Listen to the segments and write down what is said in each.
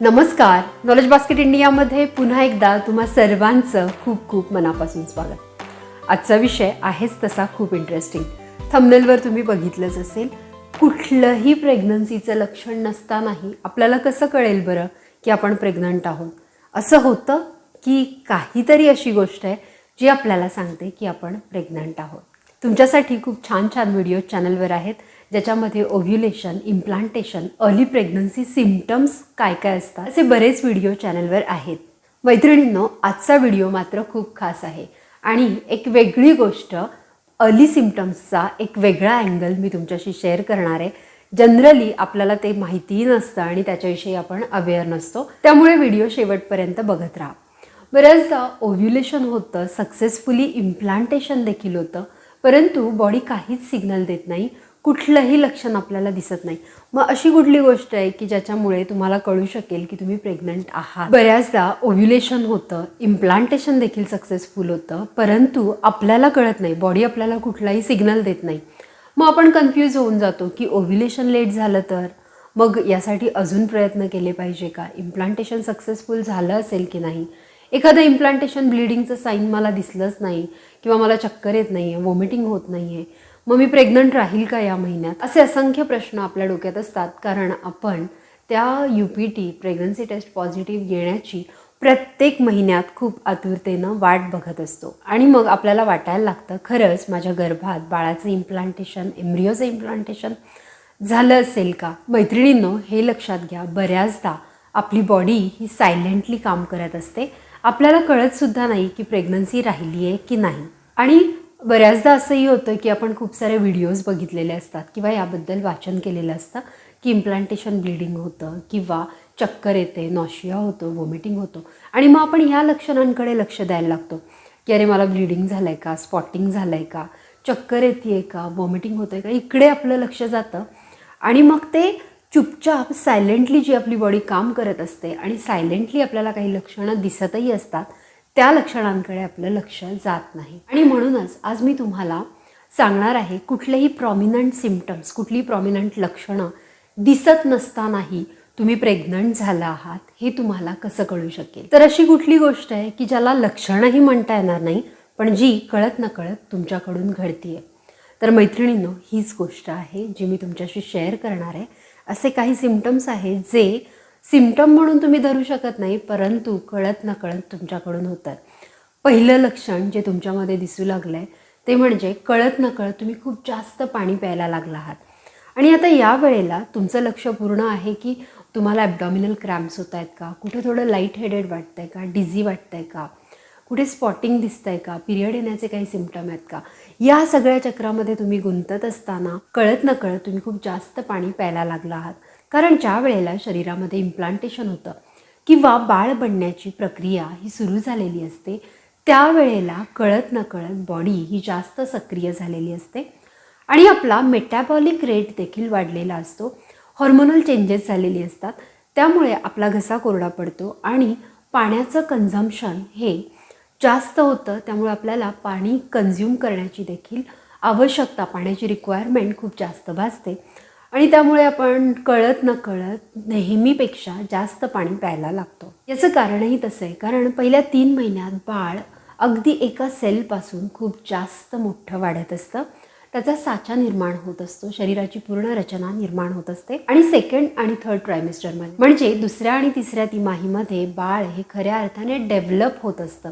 नमस्कार. Knowledge basket इंडियामध्ये पुन्हा एकदा तुम्हा सर्वांचं खूप खूप मनापासून स्वागत. आजचा विषय आहेच तसा खूप इंटरेस्टिंग थंबनेलवर तुम्ही बघितलंच असेल कुठलंही प्रेग्नन्सीचं लक्षण नसतानाही आपल्याला कसं कळेल बरं की आपण प्रेग्नंट आहोत? असं होतं की काहीतरी अशी गोष्ट आहे जी आपल्याला सांगते की आपण प्रेग्नंट आहोत. तुमच्यासाठी खूप छान छान व्हिडिओ चॅनलवर आहेत. ज्याच्यामध्ये ovulation implantation early pregnancy symptoms काय काय असतात असे बरेच व्हिडिओ चॅनलवर आहेत. मैत्रिणींनो आजचा व्हिडिओ मात्र खूप खास आहे. आणि एक वेगळी गोष्ट अर्ली सिमटम्सचा एक वेगळा अँगल मी तुमच्याशी शेअर करणार आहे. जनरली आपल्याला ते माहितीही नसतं आणि त्याच्याविषयी आपण अवेअर नसतो. त्यामुळे व्हिडिओ शेवटपर्यंत बघत राहा. बऱ्याचदा ओव्ह्युलेशन होतं सक्सेसफुली इम्प्लांटेशन देखील होतं परंतु बॉडी काहीच सिग्नल देत नाही. कुठलंही लक्षण आपल्याला दिसत नाही. मग अशी कुठली गोष्ट आहे की ज्याच्यामुळे तुम्हाला कळू शकेल की तुम्ही प्रेग्नंट आहात? बऱ्याचदा ओव्ह्युलेशन होतं इम्प्लांटेशन देखील सक्सेसफुल होतं परंतु आपल्याला कळत नाही बॉडी आपल्याला कुठलाही सिग्नल देत नाही. मग आपण कन्फ्यूज होऊन जातो की ओव्ह्युलेशन लेट झालं तर? मग यासाठी अजून प्रयत्न केले पाहिजे का? इम्प्लांटेशन सक्सेसफुल झालं असेल की नाही? एखादं इम्प्लांटेशन ब्लिडिंगचं साईन मला दिसलंच नाही किंवा मला चक्कर येत नाही आहे वॉमिटिंग होत नाही आहे मग मी प्रेग्नंट राहील का या महिन्यात? असे असंख्य प्रश्न आपल्या डोक्यात असतात. कारण आपण त्या U P T pregnancy test positive येण्याची प्रत्येक महिन्यात खूप आतुरतेनं वाट बघत असतो. आणि मग आपल्याला वाटायला लागतं खरंच माझ्या गर्भात बाळाचं इम्प्लांटेशन एम्ब्रिओचं इम्प्लांटेशन झालं असेल का? मैत्रिणींनो हे लक्षात घ्या. बऱ्याचदा आपली बॉडी ही सायलेंटली काम करत असते. आपल्याला कळतसुद्धा नाही की प्रेग्नन्सी राहिली आहे की नाही. आणि बऱ्याचदा असंही होतं की आपण खूप सारे व्हिडिओज बघितलेले असतात किंवा याबद्दल वाचन केलेलं असतं की इम्प्लांटेशन ब्लिडिंग होतं किंवा चक्कर येते नॉशिया होतो वॉमिटिंग होतो. आणि मग आपण ह्या लक्षणांकडे लक्ष द्यायला लागतो की अरे मला ब्लिडिंग झालं आहे का स्पॉटिंग झालं आहे का चक्कर येते आहे का वॉमिटिंग होतं आहे का? इकडे आपलं लक्ष जातं. आणि मग ते चुपचाप सायलेंटली जी आपली बॉडी काम करत असते आणि सायलेंटली आपल्याला काही लक्षणं दिसतही असतात त्या लक्षणांकडे आपलं लक्ष जात नाही. आणि म्हणूनच आज मी तुम्हाला सांगणार आहे कुठलेही प्रॉमिनंट सिमटम्स कुठली प्रॉमिनंट लक्षणं दिसत नसतानाही तुम्ही प्रेग्नंट झाला आहात हे तुम्हाला कसं कळू शकेल? तर अशी कुठली गोष्ट आहे की ज्याला लक्षणंही म्हणता येणार नाही पण जी कळत नकळत तुमच्याकडून घडतीये? तर मैत्रिणींनो हीच गोष्ट आहे जी मी तुमच्याशी शेअर करणार आहे. असे काही सिमटम्स आहेत जे सिमटम म्हणून तुम्ही धरू शकत नाही परंतु कळत नकळत तुमच्याकडून होतात. पहिलं लक्षण जे तुमच्यामध्ये दिसू लागलं आहे ते म्हणजे कळत नकळत तुम्ही खूप जास्त पाणी प्यायला लागला आहात. आणि आता या वेळेला तुमचं लक्ष पूर्ण आहे की तुम्हाला ॲबडॉमिनल क्रॅम्प्स होत आहेत का? कुठे थोडं लाइट हेडेड वाटतं आहे का? डिझी वाटतं आहे का? कुठे स्पॉटिंग दिसतं आहे का? पिरियड येण्याचे काही सिमटम आहेत का? या सगळ्या चक्रामध्ये तुम्ही गुंतत असताना कळत नकळत तुम्ही खूप जास्त पाणी प्यायला लागला आहात. कारण ज्या वेळेला शरीरामध्ये इम्प्लांटेशन होतं किंवा बाळ बनण्याची प्रक्रिया ही सुरू झालेली असते त्यावेळेला कळत नकळत बॉडी ही जास्त सक्रिय झालेली असते. आणि आपला मेटॅबॉलिक रेट देखील वाढलेला असतो. हॉर्मोनल चेंजेस झालेली असतात. त्यामुळे आपला घसा कोरडा पडतो आणि पाण्याचं कन्झम्पशन हे जास्त होतं. त्यामुळे आपल्याला पाणी कन्झ्युम करण्याची देखील आवश्यकता पाण्याची रिक्वायरमेंट खूप जास्त भासते. आणि त्यामुळे आपण कळत न कळत नेहमीपेक्षा जास्त पाणी प्यायला लागतो. याचं कारणही तसं आहे. कारण पहिल्या तीन महिन्यात बाळ अगदी एका सेलपासून खूप जास्त मोठं वाढत असतं. त्याचा साचा निर्माण होत असतो. शरीराची पूर्ण रचना निर्माण होत असते. आणि सेकंड आणि थर्ड ट्रायमिस्टरमध्ये म्हणजे दुसऱ्या आणि तिसऱ्या तिमाहीमध्ये बाळ हे खऱ्या अर्थाने डेव्हलप होत असतं.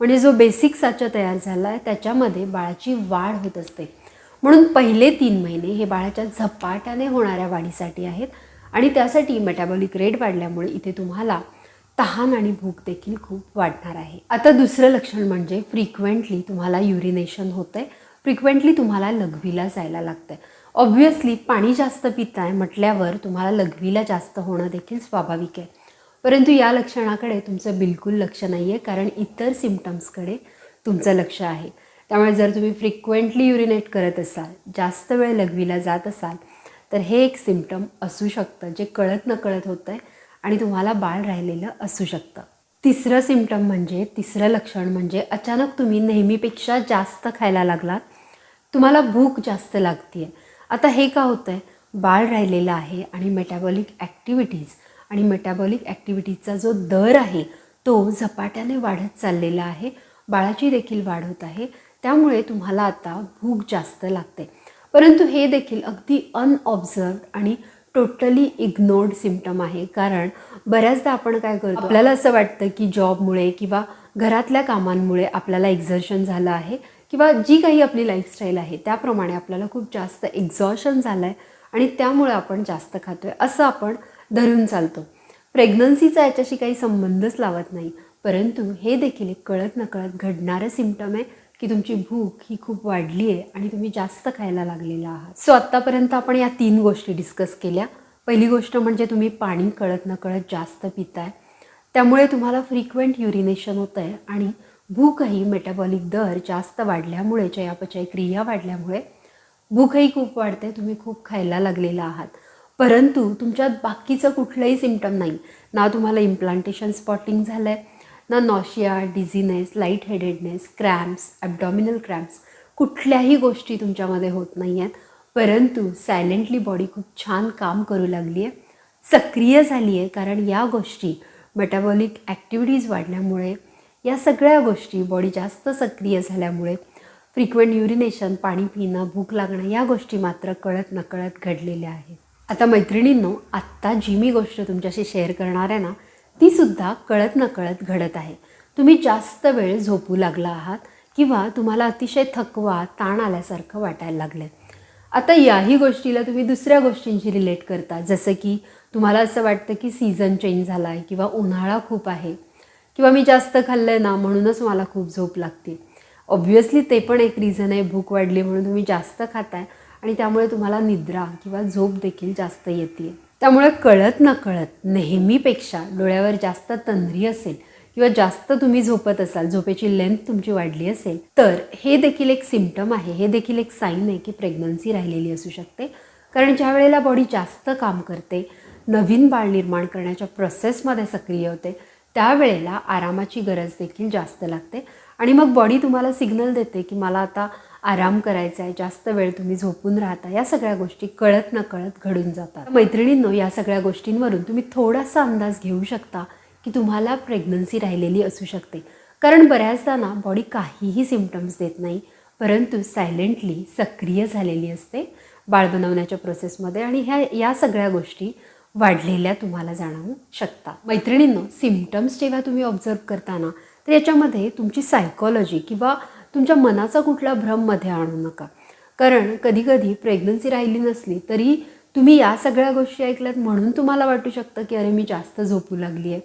म्हणजे जो बेसिक साचा तयार झाला आहे त्याच्यामध्ये बाळाची वाढ होत असते. म्हणून पहिले तीन महिने हे बाळाच्या झपाट्याने होणाऱ्या वाढीसाठी आहेत आणि त्यासाठी मेटाबॉलिक रेट वाढल्यामुळे इथे तुम्हाला तहान आणि भूक देखील खूप वाढणार आहे. आता दुसरं लक्षण म्हणजे फ्रिक्वेंटली तुम्हाला युरिनेशन होतं आहे फ्रिक्वेंटली तुम्हाला लघवीला जायला लागतं आहे ऑब्व्हियसली पाणी जास्त पिताय म्हटल्यावर तुम्हाला लघवीला जास्त होणं देखील स्वाभाविक आहे. परंतु या लक्षणाकडे तुमचं बिलकुल लक्ष नाही आहे कारण इतर सिमटम्सकडे तुमचं लक्ष आहे. त्यामुळे जर तुम्ही फ्रिक्वेंटली युरिनेट करत असाल जास्त वेळ लघवीला जात असाल तर हे एक सिमटम असू शकतं जे कळत नकळत होतं आहे आणि तुम्हाला बाळ राहिलेलं असू शकतं. तिसरं सिमटम म्हणजे तिसरं लक्षण म्हणजे अचानक तुम्ही नेहमीपेक्षा जास्त खायला लागलात तुम्हाला भूक जास्त लागते आता हे का होतं आहे बाळ राहिलेलं आहे आणि मेटाबॉलिक ॲक्टिव्हिटीज आणि मेटाबॉलिक ॲक्टिव्हिटीजचा जो दर आहे तो झपाट्याने वाढत चाललेला आहे. बाळाची देखील वाढ होत आहे. त्यामुळे तुम्हाला आता भूक जास्त लागते. परंतु हे देखील अगदी अनऑब्झर्व आणि टोटली इग्नोर्ड सिम्टम आहे. कारण बऱ्याचदा आपण काय करतो आपल्याला असं वाटतं की जॉबमुळे किंवा घरातल्या कामांमुळे आपल्याला एक्झर्शन झालं आहे किंवा जी काही आपली लाईफस्टाईल आहे त्याप्रमाणे आपल्याला खूप जास्त एक्झॉशन झालं आहे आणि त्यामुळे आपण जास्त खातो आहे असं आपण धरून चालतो. प्रेग्नन्सीचा याच्याशी काही संबंधच लावत नाही. परंतु हे देखील एक कळत नकळत घडणारं सिमटम आहे. की तुमची भूक ही खूप वाढली आहे आणि तुम्ही जास्त खायला लागलेला आहात. सो आत्तापर्यंत आपण या तीन गोष्टी डिस्कस केल्या. पहिली गोष्ट म्हणजे तुम्ही पाणी कळत नकळत जास्त पिताय. त्यामुळे तुम्हाला फ्रिक्वेंट युरिनेशन होतं आहे आणि भूकही मेटाबॉलिक दर जास्त वाढल्यामुळे चयापचय क्रिया वाढल्यामुळे भूकही खूप वाढते तुम्ही खूप खायला लागलेला आहात. परंतु तुमच्यात बाकीचं कुठलंही सिमटम नाही. ना तुम्हाला इम्प्लांटेशन स्पॉटिंग झालं आहे ना nausea dizziness light headedness cramps abdominal cramps कुठल्याही गोष्टी तुमच्यामध्ये होत नाही आहेत परंतु सायलेंटली बॉडी खूप छान काम करू लागली आहे सक्रिय झाली आहे कारण या गोष्टी मेटाबॉलिक ॲक्टिव्हिटीज वाढल्यामुळे या सगळ्या गोष्टी बॉडी जास्त सक्रिय झाल्यामुळे फ्रिक्वेंट युरिनेशन पाणी पिणं भूक लागणं या गोष्टी मात्र कळत नकळत घडलेल्या आहेत. आता मैत्रिणींनो आत्ता जी मी गोष्ट तुमच्याशी शेअर करणार आहे ना ती सुद्धा कळत नकळत घडत आहे. तुम्ही जास्त वेळ झोपू लागला आहात किंवा तुम्हाला अतिशय थकवा ताण आल्यासारखं वाटायला लागलं आता याही गोष्टीला तुम्ही दुसऱ्या गोष्टींशी रिलेट करता. जसं की तुम्हाला असं वाटतं की सीझन चेंज झाला आहे किंवा उन्हाळा खूप आहे किंवा मी जास्त खाल्लं आहे ना म्हणूनच मला खूप झोप लागते. ऑब्व्हियसली ते पण एक रिझन आहे. भूक वाढली म्हणून तुम्ही जास्त खाताय आणि त्यामुळे तुम्हाला निद्रा किंवा झोप देखील जास्त येते त्यामुळे कळत न कळत नेहमीपेक्षा डोळ्यावर जास्त तंद्री असेल किंवा जास्त तुम्ही झोपत असाल झोपेची लेंथ तुमची वाढली असेल तर हे देखील एक सिम्पटम आहे. हे देखील एक साईन आहे की प्रेग्नन्सी राहिलेली असू शकते. कारण ज्या वेळेला बॉडी जास्त काम करते नवीन बाळ निर्माण करण्याच्या प्रोसेसमध्ये सक्रिय होते त्यावेळेला आरामाची गरज देखील जास्त लागते. आणि मग बॉडी तुम्हाला सिग्नल देते की मला आता आराम करायचा आहे जास्त वेळ तुम्ही झोपून राहता या सगळ्या गोष्टी कळत न कळत घडून जातात. मैत्रिणींनो या सगळ्या गोष्टींवरून तुम्ही थोडासा अंदाज घेऊ शकता की तुम्हाला प्रेग्नन्सी राहिलेली असू शकते. कारण बऱ्याचदा ना बॉडी काहीही सिम्टम्स देत नाही परंतु सायलेंटली सक्रिय झालेली असते बाळ बनवण्याच्या प्रोसेसमध्ये आणि ह्या या सगळ्या गोष्टी वाढलेल्या तुम्हाला जाणवू शकता मैत्रिणींनो सिम्टम्स जेव्हा तुम्ही ऑब्झर्व करताना तर याच्यामध्ये तुमची सायकॉलॉजी किंवा तुमच्या मनाचा कुठला भ्रममध्ये आणू नका. कारण कधीकधी प्रेग्नन्सी राहिली नसली तरी तुम्ही या सगळ्या गोष्टी ऐकल्यात म्हणून तुम्हाला वाटू शकतं की अरे मी जास्त झोपू लागली आहे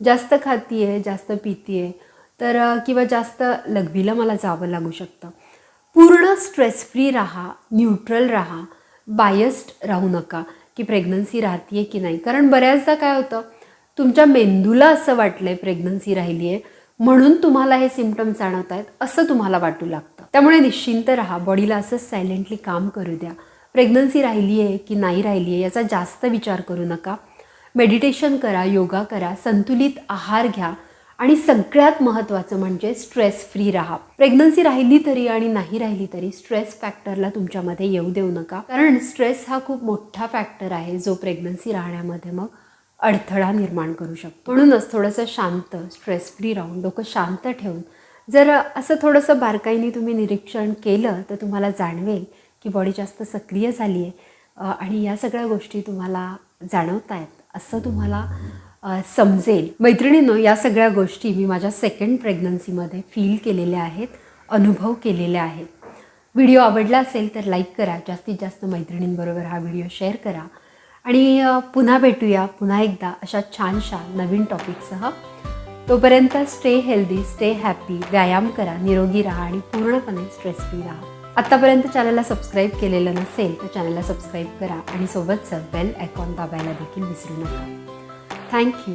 जास्त खाती आहे जास्त पिती आहे तर किंवा जास्त लघवीला मला जावं लागू शकतं. पूर्ण स्ट्रेस फ्री राहा न्यूट्रल राहा बायस्ड राहू नका की प्रेग्नन्सी राहते की नाही. कारण बऱ्याचदा काय होतं तुमच्या मेंदूला असं वाटलं आहे प्रेग्नन्सी राहिली आहे म्हणून तुम्हाला हे सिमटम जाणवत आहेत असं तुम्हाला वाटू लागतं. त्यामुळे निश्चिंत राहा. बॉडीला असं सायलेंटली काम करू द्या. प्रेग्नन्सी राहिली आहे की नाही राहिली आहे याचा जास्त विचार करू नका. मेडिटेशन करा योगा करा संतुलित आहार घ्या. आणि सगळ्यात महत्त्वाचं म्हणजे स्ट्रेस फ्री राहा. प्रेग्नन्सी राहिली तरी आणि नाही राहिली तरी स्ट्रेस फॅक्टरला तुमच्यामध्ये येऊ देऊ नका. कारण स्ट्रेस हा खूप मोठा फॅक्टर आहे जो प्रेग्नन्सी राहण्यामध्ये मग. अडथळा निर्माण करू शकतो. म्हणूनच थोडंसं शांत स्ट्रेस फ्री राहून डोकं शांत ठेवून जर असं थोडंसं बारकाईने तुम्ही निरीक्षण केलं तर तुम्हाला जाणवेल की बॉडी जास्त सक्रिय झाली आहे आणि या सगळ्या गोष्टी तुम्हाला जाणवत आहेत असं तुम्हाला समजेल. मैत्रिणींनो या सगळ्या गोष्टी मी माझ्या सेकंड प्रेग्नन्सीमध्ये फील केलेल्या आहेत अनुभव केलेल्या आहेत. व्हिडिओ आवडला असेल तर लाईक करा. जास्तीत जास्त मैत्रिणींबरोबर हा व्हिडिओ शेअर करा. आणि पुन्हा भेटूया पुन्हा एकदा अशा छानशा नवीन टॉपिकसह तोपर्यंत स्टे हेल्दी स्टे हॅपी व्यायाम करा निरोगी राहा आणि पूर्णपणे स्ट्रेस फ्री राहा आत्तापर्यंत चॅनलला सबस्क्राईब केलेलं नसेल तर चॅनलला सबस्क्राईब करा आणि सोबतचं बेल आयकॉन दाबायला देखील विसरू नका. थँक्यू